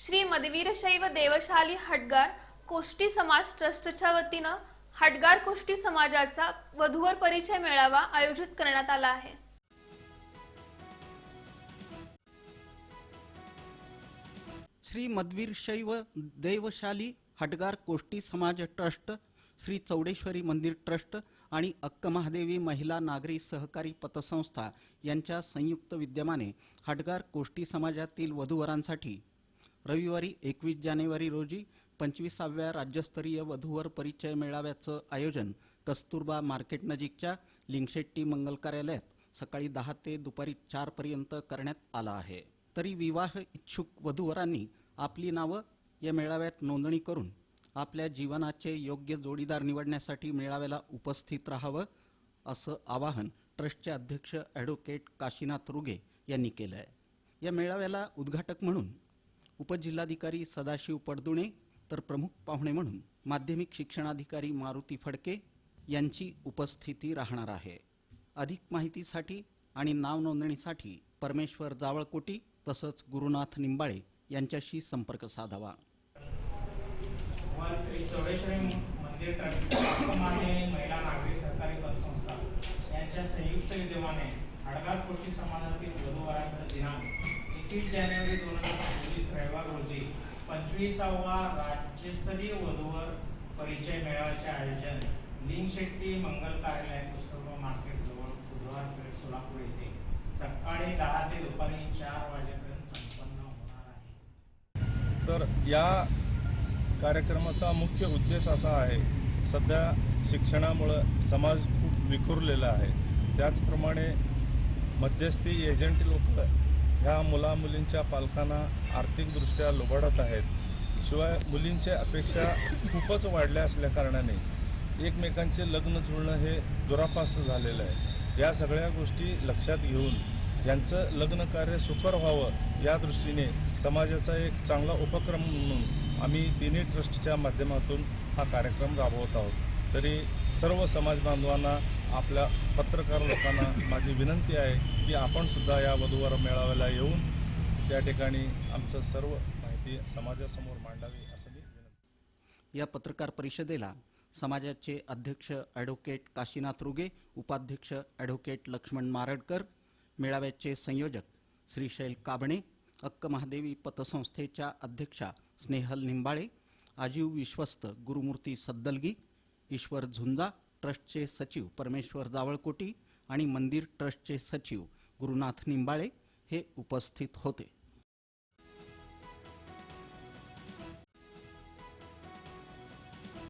श्री मदवीरशैव देवशाली हटगार कोष्टी समाज ट्रस्टच्या वतीनं हटगार कोष्टी समाजाचा वधूवर परिचय मेळावा आयोजित करण्यात आला आहे. श्री मदवीर शैव देवशाली हटगार कोष्टी समाज ट्रस्ट श्री चौडेश्वरी मंदिर ट्रस्ट आणि अक्क महादेवी महिला नागरी सहकारी पतसंस्था यांच्या संयुक्त विद्यमाने हटगार कोष्टी समाजातील वधूवरांसाठी रविवारी एकवीस जानेवारी रोजी पंचवीसाव्या राज्यस्तरीय वधूवर परिचय मेळाव्याचं आयोजन कस्तुरबा मार्केट नजीकच्या लिंगशेट्टी मंगल कार्यालयात सकाळी दहा ते दुपारी चारपर्यंत करण्यात आला आहे. तरी विवाह इच्छुक वधूवरांनी आपली नावं या मेळाव्यात नोंदणी करून आपल्या जीवनाचे योग्य जोडीदार निवडण्यासाठी मेळाव्याला उपस्थित राहावं असं आवाहन ट्रस्टचे अध्यक्ष ॲडव्होकेट काशीनाथ रुगे यांनी केलं आहे या मेळाव्याला उद्घाटक म्हणून उपजिल्हाधिकारी सदाशिव पडदुणे तर प्रमुख पाहुणे म्हणून माध्यमिक शिक्षणाधिकारी मारुती फडके यांची उपस्थिती राहणार आहे. अधिक माहितीसाठी आणि नाव नोंदणीसाठी परमेश्वर जावळकोटी तसंच गुरुनाथ निंबाळे यांच्याशी संपर्क साधावा. श्री चौडेश्वरी मंदिर महिला सहकारी पतसंस्था यांच्या संयुक्त विद्यमाने हडगार समाजातील एकतीस जानेवारी दोन हजार पंचवीस रविवार रोजी पंचवीसावा राज्यस्तरीय वधूवर परिचय मेळाव्याचे आयोजन लिंगशेट्टी मंगल कार्यालय पुस्तक मार्केट जवळ बुधवार पेठ सोलापूर येथे सकाळी दहा ते दुपारी चार वाजेपर्यंत संपन्न होणार आहे. तर या कार्यक्रमाचा मुख्य उद्देश असा आहे सध्या शिक्षणामुळं समाज खूप विखुरलेला आहे. त्याचप्रमाणे मध्यस्थी एजंट लोक ह्या मुला मुलींच्या पालकांना आर्थिकदृष्ट्या लुबाडत आहेत. शिवाय मुलींच्या अपेक्षा खूपच वाढल्या असल्याकारणाने एकमेकांचे लग्न जुळणं हे दुरापास्त झालेलं आहे. या सगळ्या गोष्टी लक्षात घेऊन ज्यांचं लग्न कार्य सुकर व्हावं या दृष्टीने समाजाचा एक चांगला उपक्रम म्हणून आम्ही तिन्ही ट्रस्टच्या माध्यमातून हा कार्यक्रम राबवत आहोत. तरी सर्व समाज बांधवांना आपल्या पत्रकार लोकांना माझी विनंती आहे की आपण सुद्धा या वधूवर मेळाव्याला येऊन त्या ठिकाणी आमचं सर्व माहिती समाजासमोर मांडावी असं मी विनंती या पत्रकार परिषदेला समाजाचे अध्यक्ष ॲडव्होकेट काशीनाथ रुगे उपाध्यक्ष ॲडव्होकेट लक्ष्मण मारडकर मेळाव्याचे संयोजक श्रीशैल काबणे अक्क महादेवी पतसंस्थेच्या अध्यक्षा स्नेहल निंबाळे आजीव विश्वस्त गुरुमूर्ती सद्दलगी ईश्वर झुंजा ट्रस्टचे सचिव परमेश्वर जावळकोटी आणि मंदिर ट्रस्टचे सचिव गुरुनाथ निंबाळे हे उपस्थित होते.